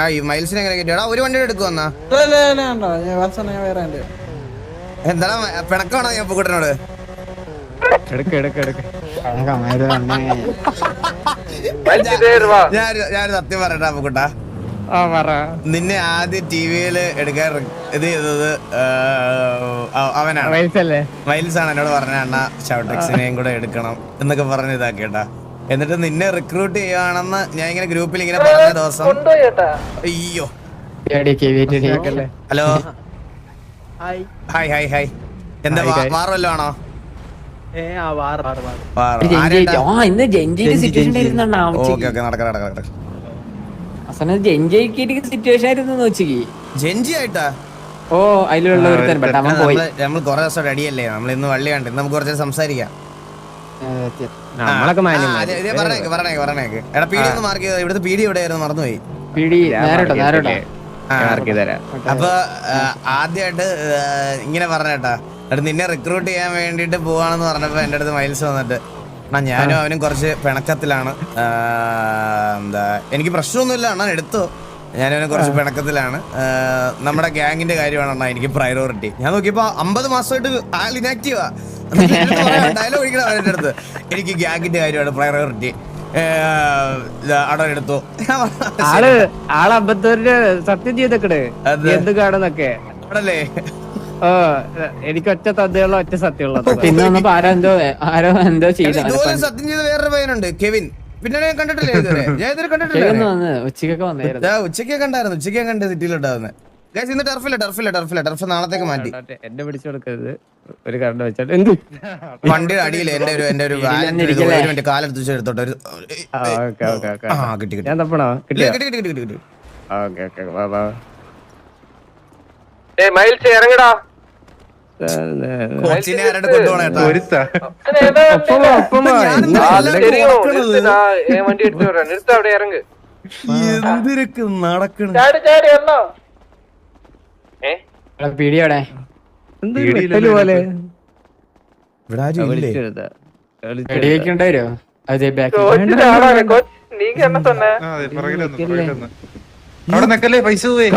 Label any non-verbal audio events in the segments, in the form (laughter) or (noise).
ആ ഈ മൈൽസിനെ എങ്ങനെ കിട്ടിയടാ ഒരു വണ്ടി എടുക്കുവന്നാ എന്താണ് പിണക്കാണോ ഞാൻ പൂക്കുട്ടനോട്? എടുക്ക് എടുക്ക് എടുക്ക്. ഞാൻ ഞാനൊരു സത്യം പറയട്ടാ പൂക്കുട്ട. നിന്നെ ആദ്യം ടി വിയിൽ എടുക്കാൻ ഇത് ചെയ്തത് അവനാണ്. മൈൽസ് ആണ് എന്നോട് പറഞ്ഞ അണ്ണ ഷൗട്ടെക്സിനെയും കൂടെ എടുക്കണം എന്നൊക്കെ പറഞ്ഞ് ഇതാക്കിയട്ടാ. എന്നിട്ട് നിന്നെ റിക്രൂട്ട് ചെയ്യുവാണെന്ന് ഞാൻ ഇങ്ങനെ ഗ്രൂപ്പിൽ ഇങ്ങനെ പറഞ്ഞ ദിവസം. അയ്യോ. ഹലോ. ഹായ്. ഹായ് ഹായ് എന്താ. മാറുമല്ലോ ആണോ? സിറ്റുവേഷൻ ആയിരുന്നു ജെഞ്ചി ആയിട്ടാ? ഓ അതിലുള്ള നമ്മൾ കൊറേ ദിവസം അടിയല്ലേ നമ്മൾ ഇന്ന് വള്ളി കണ്ട് ഇന്ന് നമുക്ക് കുറച്ച് സംസാരിക്കാം. നമ്മളൊക്കെ ആ, മാന്യം. അതെ, ഇതേ പറഞ്ഞേക്ക് പറഞ്ഞേക്ക് പറഞ്ഞേക്ക്. എടാ പീടി ഒന്ന് മാർക്ക് ചെയ്തോ? ഇവിടുത്തെ പീടി എവിടെയായിരുന്നു? മറന്നുപോയി അപ്പൊ ആദ്യായിട്ട് ഇങ്ങനെ പറഞ്ഞേട്ടാ എടാ നിന്നെ റിക്രൂട്ട് ചെയ്യാൻ വേണ്ടിട്ട് പോവാണെന്ന് പറഞ്ഞപ്പോ എന്റെ അടുത്ത് മൈൽസ് വന്നിട്ട്. അണ്ണാ ഞാനും അവനും കുറച്ച് പിണക്കത്തിലാണ്. എന്താ എനിക്ക് പ്രശ്നമൊന്നുമില്ല. എടുത്തോ. ഞാനവനും കുറച്ച് പിണക്കത്തിലാണ്. നമ്മുടെ ഗ്യാങ്ങിന്റെ കാര്യമാണ് അണ്ണാ എനിക്ക് പ്രയോറിറ്റി ഞാൻ നോക്കിയപ്പോ അമ്പത് മാസമായിട്ട് ആൾ ഇനാക്റ്റീവാ ഡയലോഗ് ഒഴിക്കണം അവരുടെ അടുത്ത്. എനിക്ക് ഗ്യാങ്ങിന്റെ കാര്യമാണ് പ്രയോറിറ്റി അടവെടുത്തു ആൾ ആൾ അമ്പത്തൂരിന് സത്യം ചെയ്തക്കട് എന്ത് കാണുന്നൊക്കെ. അവിടല്ലേ? ഓ എനിക്ക് ഒറ്റ തദ്ദയുള്ള ഒറ്റ സത്യമുള്ളത്. പിന്നെ (laughs) ആരോ എന്തോ ആരോ എന്തോ ചെയ്തു. സത്യം ചെയ്ത വേറൊരു പയ്യനുണ്ട് കെവിൻ. പിന്നെ ഞാൻ കണ്ടിട്ടില്ലേ ഇതുവരെ. (laughs) ഞാൻ ഇതുവരെ കണ്ടിട്ടില്ല വന്ന് ഉച്ചക്കൊക്കെ വന്നായിരുന്നു കണ്ടായിരുന്നു. ഉച്ചയ്ക്ക് കണ്ട് സിറ്റിയിലുണ്ടാവുന്നത് ഗൈസ് ഇന്ന് ടർഫില്ല ടർഫില്ല ടർഫില്ല ടർഫ് നാളത്തേക്ക് മാറ്റി. എന്നെ പിടിച്ചു കൊടുക്കരുത്. ഒരു കറണ്ട് വെച്ചാൽ എന്ത്? (laughs) വണ്ടിയുടെ അടിയിൽ എന്റെ ഒരു എന്റെ ഒരു മിനിറ്റ് കാലെടുത്ത് എടുത്തോട്ടെ. ഒരു ആ, ഓക്കെ ഓക്കെ ഓക്കെ ആ കിട്ടി കിട്ടി. ഞാൻ തപ്പണോ? കിട്ടി കിട്ടി കിട്ടി കിട്ടി കിട്ടി. ഓക്കെ ഓക്കെ വാ വണ്ടി എടുത്തു വരാം നിർത്ത അവിടെ ഇറങ്ങ്. എന്തിരക്ക് നടക്കണ അതെ ബാക്ക് നീ എണ്ണ തന്നെ. അവിടെ നിക്കല്ലേ? പൈസ പോയി.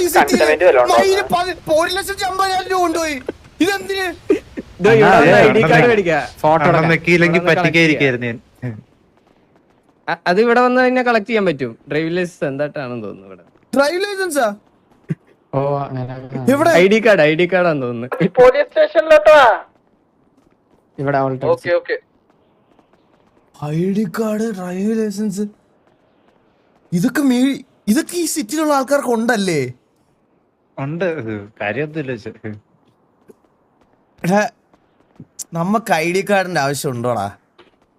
ഈ സിറ്റിയിൽ മയിൽ പതി- ഒരു ലക്ഷത്തി അമ്പതിനായിരം രൂപ കൊണ്ടുപോയി. ഇതെന്തിന്? ഐ ഡി കാർഡ് മേടിക്കാം. ഫോട്ടോ അവിടെ നിക്കിയില്ലെങ്കിൽ പറ്റിക്കായിരിക്കായിരുന്നു ഞാൻ അ- അത് ഇവിടെ വന്ന് കഴിഞ്ഞാൽ കളക്ട് ചെയ്യാൻ പറ്റും. ഡ്രൈവിംഗ് ലൈസൻസ് എന്തായിട്ടാണെന്ന് തോന്നുന്നു ഇവിടെ. ഡ്രൈവ് ലൈസൻസാ? ഓ അങ്ങനെ എവിടെ? I D card I D കാർഡാന്ന് തോന്നുന്നു. പോലീസ് സ്റ്റേഷനിലോട്ടാ ഇവിടെ Alto okay okay. I D card drive licence. ഇതൊക്കെ മീ ഇതൊക്കെ ഈ സിറ്റിയിലുള്ള ആൾക്കാർക്ക് ഉണ്ടല്ലേ? ഉണ്ട്. കാര്യമൊന്നുമില്ല എടാ നമുക്ക് ഐ ഡി കാർഡിന്റെ ആവശ്യം ഉണ്ടോടാ?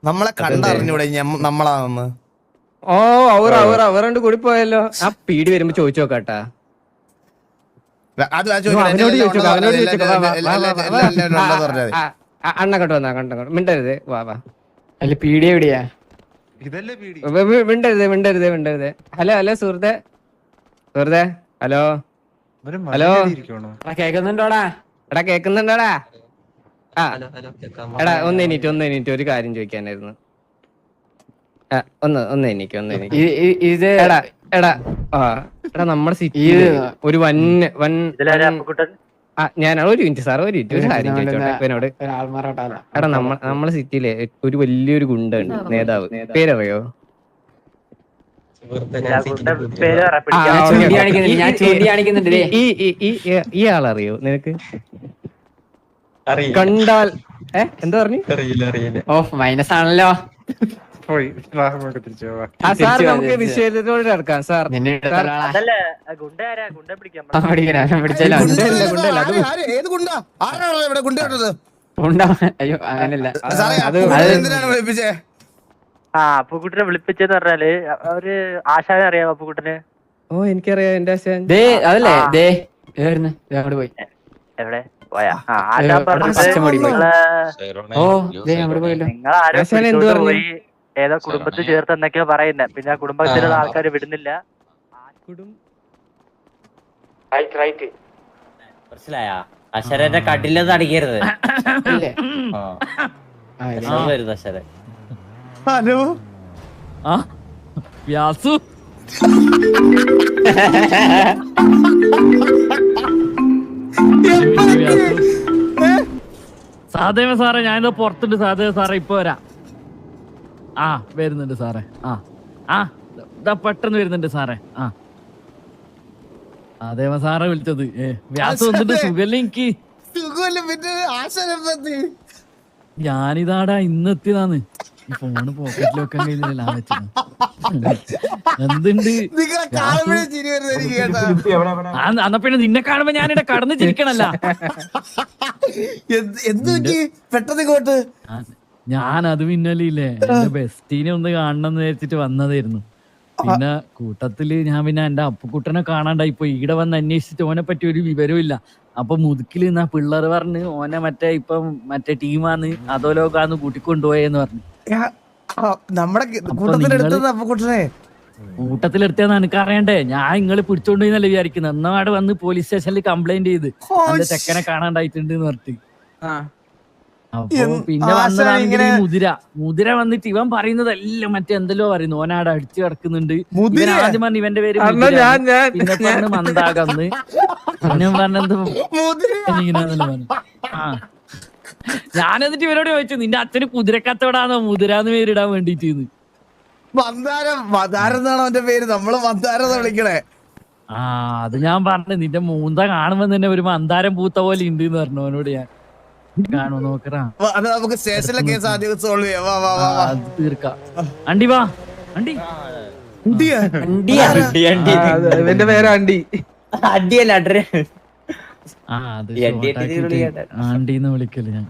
നമ്മളെ കണ്ടറിഞ്ഞൂടെ നമ്മളാണെന്ന് ഓ അവർ അവർ അവരുണ്ട് കൂടി പോയല്ലോ ആ പീടി വരുമ്പോ ചോദിച്ചു നോക്കാട്ടാ. അത് മതി. അണ്ണക്കോട്ട് വന്നാ കണ്ടു മിണ്ടരുത്. വാ വാ. അല്ല പിടി എവിടെയാ? മിണ്ടരുത് മിണ്ടരുത് മിണ്ടരുത്. ഹലോ ഹലോ സുഹൃത്തെ. സുഹൃത്തെ ഹലോ. ഹലോ. കേക്കുന്നുണ്ടോടാ? എടാ കേക്കുന്നുണ്ടോടാ? ആ. എടാ ഒന്ന് എണീറ്റ് ഒന്ന് എണീറ്റ്. ഒരു കാര്യം ചോദിക്കാനായിരുന്നു. ഒന്ന് ഒന്ന് എനിക്ക് ഒന്ന് എനിക്ക് ഇത് എടാ എടാ ആ. എടാ നമ്മുടെ സിറ്റി ഒരു വൻ വൻ ഞാൻ ഒരു മിനിറ്റ് സാർ ഒരു മിനിറ്റ് ഒരു കാര്യം ചോദിച്ചോട്ടെ ഇവനോട്. എടാ നമ്മ നമ്മളെ സിറ്റിയിലെ ഒരു വലിയൊരു ഗുണ്ടുണ്ട് നേതാവ്. പേരറിയോ? ഈ ആളറിയോ നിനക്ക്? കണ്ടാൽ ഏ എന്താ പറഞ്ഞു? ഓ മൈനസ് ആണല്ലോ. പോയി. തിരിച്ചു. ആ സാർ നമുക്ക് എടുത്തോളാ. പിടിക്കാൻ ആ, പിടിക്കണ, അവൻ പിടിച്ചാലോ? ഗുണ്ടയല്ല, ഗുണ്ടയല്ല, അത് ആര്- ആര്? ഏത് ഗുണ്ട? ഇവിടെ ഗുണ്ട ഉണ്ടാ. അയ്യോ അങ്ങനല്ല. സാറേ അത് എന്തിനാണ് വിളിപ്പിച്ചേ? ആ അപ്പുക്കുട്ടനെ വിളിപ്പിച്ചെന്ന് പറഞ്ഞാൽ അവർ ആശാനെ അറിയാം അപ്പുക്കുട്ടന് ഓ എനിക്കറിയാം എന്റെ ആശാൻ. ദേ അതല്ലേ ദേ അങ്ങോട്ട് പോയി. എവിടെ? പോയാ? ആ ആശാൻ പറഞ്ഞത് പോയി. നിങ്ങളെ ഓ ദേ അങ്ങോട്ട് പോയല്ലോ. എന്ത് പിടിച്ചോണ്ട് പറഞ്ഞു? പോയി. ഏതോ കുടുംബത്തിൽ ചേർത്ത് എന്നൊക്കെയോ പറയുന്നേ. പിന്നെ ആ കുടുംബത്തിലുള്ള ആൾക്കാർ വിടുന്നില്ല. മനസ്സിലായ? അശരന്റെ കട്ടിലൊന്നും അടിക്കരുത്. ഇല്ലേ? ആ. ആ, വരുന്നു അശരൻ. ഹലോ? ആ വ്യാസു? സാധേവ സാറേ ഞാനിത് പുറത്തുണ്ട്. സാധേവ സാറേ ഇപ്പൊ വരാം. ആ വരുന്നുണ്ട് സാറേ. ആ. ആ ഇതാ പെട്ടെന്ന് വരുന്നുണ്ട് സാറേ. ആ. അതേ സാറെ വിളിച്ചത്. ഏ വ്യാസം വന്നിട്ട് സുഖല്ലേ എനിക്ക്? ഞാനിതാടാ ഇന്നെത്തിയതാന്ന്. ഈ ഫോണ് പോക്കറ്റിൽ വെക്കാൻ കഴിഞ്ഞില്ല എന്തുണ്ട്? അന്ന പിന്നെ നിന്നെ കാണുമ്പോ ഞാനിവിടെ കടന്ന് ചിരിക്കണല്ല. എന്ത് എന്ത് പറ്റി? പെട്ടെന്ന് ഇങ്ങോട്ട്. ഞാൻ അത് പിന്നല്ലേ എന്റെ ബെസ്റ്റീനെ ഒന്ന് കാണണം എന്ന് വിചാരിച്ചിട്ട് വന്നതായിരുന്നു. പിന്നെ കൂട്ടത്തിൽ ഞാൻ പിന്നെ എന്റെ അപ്പുക്കുട്ടനെ കാണാണ്ടായി പോയി. ഈടെ വന്ന് അന്വേഷിച്ചിട്ട് ഓനെ പറ്റി ഒരു വിവരവും ഇല്ല അപ്പൊ മുതുക്കിൽ നിന്നാ പിള്ളേർ പറഞ്ഞ് ഓനെ മറ്റേ ഇപ്പം മറ്റേ ടീമാന്ന് അതോലോകാന്ന് കൂട്ടിക്കൊണ്ടുപോയെന്ന് പറഞ്ഞു. നമ്മുടെ അപ്പുക്കുട്ടനെ? കൂട്ടത്തിലെടുത്തേന്ന് എനിക്ക് അറിയണ്ടേ ഞാൻ നിങ്ങൾ പിടിച്ചോണ്ടെന്നല്ലേ വിചാരിക്കുന്നത് എന്നാട് വന്ന് പോലീസ് സ്റ്റേഷനിൽ കംപ്ലൈന്റ് ചെയ്ത്. ചെക്കനെ കാണാണ്ടായിട്ടുണ്ട് എന്ന് പിന്നെ വന്നതാണെങ്കിൽ മുതിര. മുതിര വന്നിട്ട് ഇവൻ പറയുന്നതെല്ലാം മറ്റേ മറ്റെന്തല്ലോ പറയുന്നു. ഓനാടെ അടിച്ചു കിടക്കുന്നുണ്ട്. ഇവൻ ആദ്യം പറഞ്ഞു ഇവന്റെ പേര് പിന്നെ പറഞ്ഞു മന്ദാകന്ന് പിന്നെ പറഞ്ഞത് ആ. ഞാൻ എന്നിട്ട് ഇവരോട് ചോദിച്ചു നിന്റെ അച്ഛന് കുതിരക്കത്തോടാന്നോ മുതിരാന്ന് പേരിടാൻ വേണ്ടിട്ട് മന്ദാരം മന്ദാരം എന്നാണ് അവന്റെ പേര്? നമ്മൾ മന്ദാരം എന്ന് വിളിക്കണേ. ആ അത് ഞാൻ പറഞ്ഞു നിന്റെ മൂന്ത കാണുമ്പോ തന്നെ ഒരു മന്ദാരം പൂത്ത പോലെ ഉണ്ട് എന്ന് പറഞ്ഞു അവനോട് ഞാൻ. കാണുമോ നോക്കറാ നമുക്ക് സ്റ്റേഷനിലെ കേസ് ആദ്യം സോൾവ് ചെയ്യാം. വാ വാ വാ അത് തീർക്കാം. അണ്ടി വാ. അണ്ടി. എന്റെ പേര് അണ്ടി. അടിയല്ല അഡ്ര. ആ അത്. ആണ്ടിന്ന് വിളിക്കൽ ഞാൻ.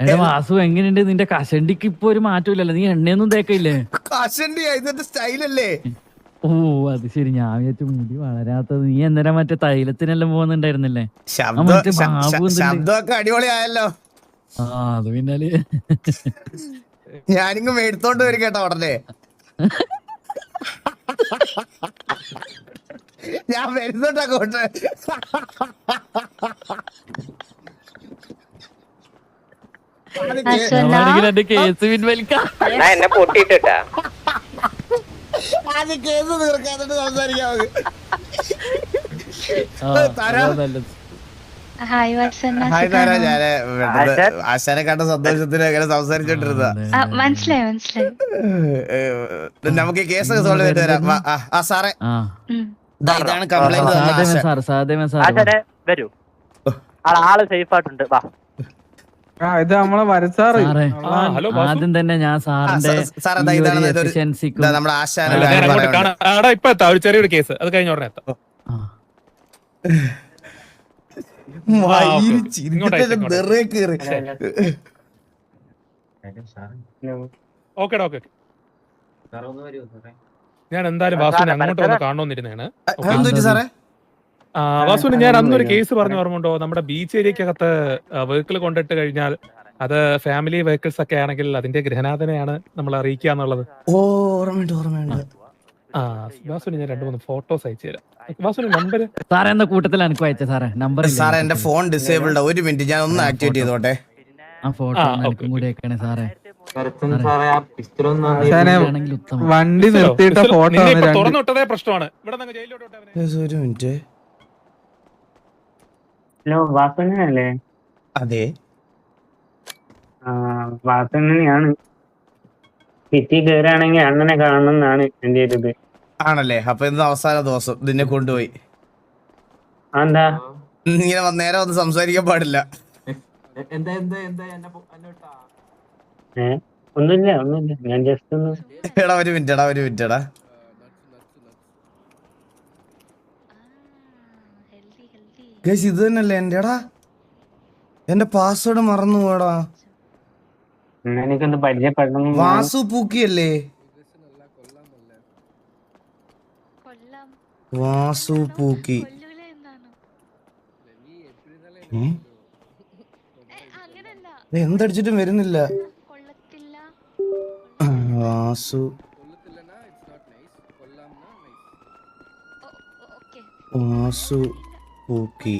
എന്റെ വാസു എങ്ങനെയുണ്ട്? നിന്റെ കഷണ്ടിക്ക് ഇപ്പൊ ഒരു മാറ്റമില്ലല്ലോ. നീ എണ്ണയൊന്നും തേക്കില്ലേ കശണ്ടി ഇതിന്റെ സ്റ്റൈലല്ലേ ഓ അത് ശരി. ഞാൻ വിചാരിച്ചു മുടി വളരാത്തത്. നീ എന്നേരം മറ്റേ തൈലത്തിനെല്ലാം പോകുന്നുണ്ടായിരുന്നില്ലേ? ശബ്ദമൊക്കെ അടിപൊളിയായല്ലോ. ആ അത് പിന്നാൽ. ഞാനിങ്ങ് മേടിത്തോണ്ട് വരും കേട്ടോ ഉടനെ. ഞാൻ വരുന്നുണ്ട് അങ്ങോട്ട് എന്നെ പൊട്ടിട്ടാ അത് കേസ് തീർക്കാത്തോണ്ട് സംസാരിക്കാം. ഹായ് ഹായ് താര ഞാൻ ആശാനെ കണ്ട സന്തോഷത്തിന് അങ്ങനെ സംസാരിച്ചോണ്ടിരുന്ന മനസ്സിലായി മനസ്സിലായി. നമുക്ക് കേസ് സോൾവ് ചെയ്തിട്ട് വരാം. ആ, സാറേ. ഇതാണ് കംപ്ലൈന്റ് വരൂ. ആൾ സേഫ് ആയിട്ടുണ്ട്. വാ. ഇത് നമ്മളെ വരച്ചാറ്. ഹലോ ആദ്യം തന്നെ ഞാൻ സാറിന്റെ സാർ എന്താ ഇതാണ് ഇതൊരു നമ്മുടെ ആശാന ഇപ്പൊ എത്താം. ഒരു ചെറിയൊരു കേസ്. അത് കഴിഞ്ഞ ഉടനെ എത്താം. ഓക്കേടാ ഓക്കെ ഞാൻ എന്തായാലും വാസുവിനെ അങ്ങോട്ട് ഒന്ന് കാണണമെന്നിരുന്നേണ് സാറേ? വാസുവിന് ഞാൻ അന്നൊരു കേസ് പറഞ്ഞു ഓർമ്മയുണ്ടോ? നമ്മുടെ ബീച്ച് ഏരിയക്കകത്ത് വെഹിക്കിൾ കൊണ്ടിട്ട് കഴിഞ്ഞാൽ അത് ഫാമിലി വെഹിക്കിൾസ് ഒക്കെ ആണെങ്കിൽ അതിന്റെ ഗ്രഹനാഥനെയാണ് നമ്മൾ അറിയിക്കുക എന്നുള്ളത്. ഓ ഓർമ്മയുണ്ട് ഓർമ്മയുണ്ട്. ആ വാസുവിന് ഞാൻ രണ്ട് മൂന്ന് ഫോട്ടോസ് അയച്ചു തരാം. വാസുവിന് നമ്പർ സാറേ എന്ന കൂട്ടത്തിൽ എനിക്ക് അയച്ച സാറേ. നമ്പർ സാറേ എന്റെ ഫോൺ ഡിസേബിൾഡ് ഒരു മിനിറ്റ് ഞാൻ ഒന്ന് ആക്ടിവേറ്റ് ചെയ്തോട്ടെ. ആ ഫോട്ടോ എനിക്കും കൂടി സാറേ. വണ്ടി നിർത്തിയിട്ട ഫോട്ടോ ആണ് രണ്ട്. തുറന്നു പ്രശ്നമാണ്. ഇവിടെ ജയിലിലോട്ട് ഒരു മിനിറ്റ് ഹലോ വാസനല്ലേ അതെ. വാസനയാണ് സിറ്റി കയറുകയാണെങ്കിൽ അണ്ണനെ കാണണമെന്നാണ് എന്റെ ഒരു ഇത്. ആണല്ലേ? അപ്പൊ ഇന്ന് അവസാന ദിവസം. നിന്നെ കൊണ്ടുപോയി. എന്താ ഇങ്ങനെ നേരെ വന്ന് സംസാരിക്കാൻ പാടില്ല. ഏ? ഒന്നുമില്ല ഒന്നുമില്ല. ഞാൻ ജസ്റ്റ് ഒന്ന് എടാ ഒരു മിനിറ്റ് എടാ ഒരു മിനിറ്റ് എടാ. ഗൈസ് ഇത് തന്നെയല്ലേ എന്റെ എടാ എന്റെ പാസ്വേഡ് മറന്നു പോടാ വാസു പൂക്കിയല്ലേ? വാസു പൂക്കി. എന്തടിച്ചിട്ടും വരുന്നില്ല. വാസു. ഓക്കെ വാസു. പൂക്കി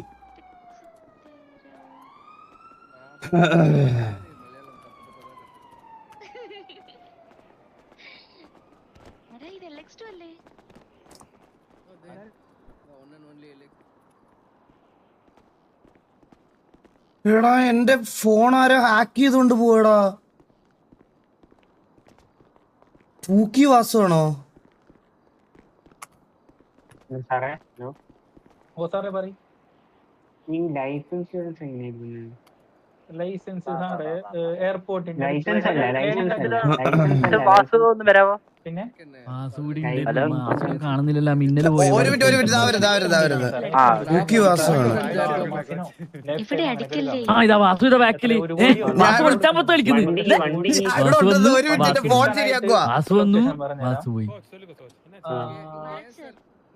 എടാ എന്റെ ഫോൺ ആരോ ഹാക്ക് ചെയ്തോണ്ട് പോയടാ പൂക്കി വാസമാണോ സാറേ ഹലോ ഓ സാറേ പറയും. ഈ ലൈഫ് ഇൻഷുറൻസ് എങ്ങനെയായിരുന്നു ലൈസൻസ് എയർപോർട്ടിന്റെ ലൈസൻസ് അല്ല ലൈസൻസ് ഒന്ന് വരാമോ പിന്നെ? കാണുന്നില്ലല്ലോ പോയ? ഒരു മിനിറ്റ് ഒരു മിനിറ്റ് ആ. പൂക്കി വാസമാണ് ഇവിടെ അടിക്കല്ലേ? ആ ഇതാ വാസു ഇതാ വാസു കളിക്കുന്നത് വാസു വന്നു. വാസു പോയി.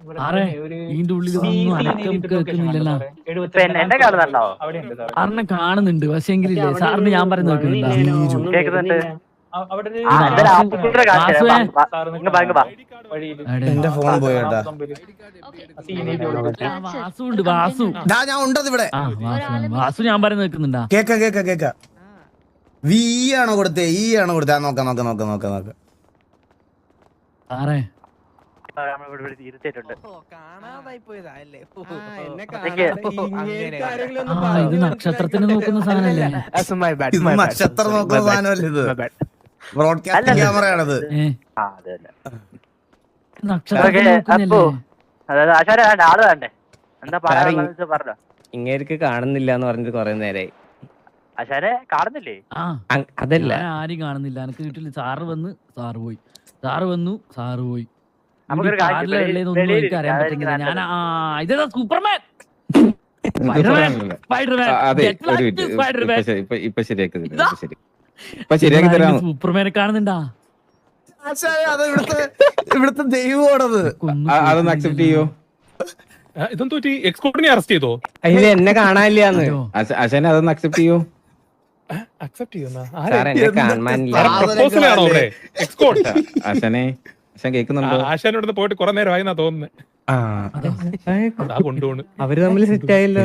ഇതിന്റെ ഉള്ളിൽ ഒന്നും അനക്കം കേൾക്കുന്നില്ലല്ലോ. സാറിനെ കാണുന്നുണ്ട് പക്ഷെ എങ്കിലില്ലേ? സാറിന് ഞാൻ പറഞ്ഞു. എന്റെ ഫോൺ ആ, വാസു ഉണ്ട്. വാസു. ഞാൻ ഉണ്ടത് ഇവിടെ. ആ വാസു വാസു. ഞാൻ പറഞ്ഞു കേൾക്കുന്നുണ്ടാ? കേക്ക കേക്ക കേക്ക. വി ആണോ കൊടുത്തേ? ഈ ആണോ കൊടുത്തേ? നോക്ക നോക്കാം നോക്കാം നോക്കാം നോക്കാം. നോക്കാം സാറേ ആ, നമ്മളിവിടെ ഇത് നക്ഷത്രത്തിന് നോക്കുന്ന സാധനമല്ലേ? ഇത് നക്ഷത്രം നോക്കുന്ന സാധനമല്ല ഇത്? ബ്രോഡ്കാസ്റ്റ്. ക്യാമറയാണത്. ഇങ്ങേർക്ക് കാണുന്നില്ല എന്ന് പറഞ്ഞിട്ട് കൊറേ നേരായി. ആശാരെ കാണുന്നില്ലേ? ആ. അതല്ല. ആരും കാണുന്നില്ല. എനിക്ക് വീട്ടിൽ സാറ് വന്ന് സാറ് പോയി. സാറ് വന്നു സാറ് പോയി. നമുക്കൊരു കാര്യം സൂപ്പർമാൻ? സൂപ്പർമാനെ കാണുന്നുണ്ടാ? ഇവിടുത്തെ ദൈവമാണത്. അതൊന്ന് അക്സെപ്റ്റ് ചെയ്യോ? ഇതൊന്നും തോറ്റി അറസ്റ്റ് ചെയ്തോ? അതിന് എന്നെ കാണാനില്ലാന്ന്. അശനെ അതൊന്ന് അക്സെപ്റ്റ് ചെയ്യോ? അക്സെപ്റ്റ് ചെയ്യുന്ന അവിടെ? അശനെ അശൻ കേൾക്കുന്നുണ്ടോ? ആശാനോട് പോയിട്ട് കുറെ നേരം ആയി തോന്നുന്നു. അവർ തമ്മിൽ സെറ്റ് ആയല്ലോ.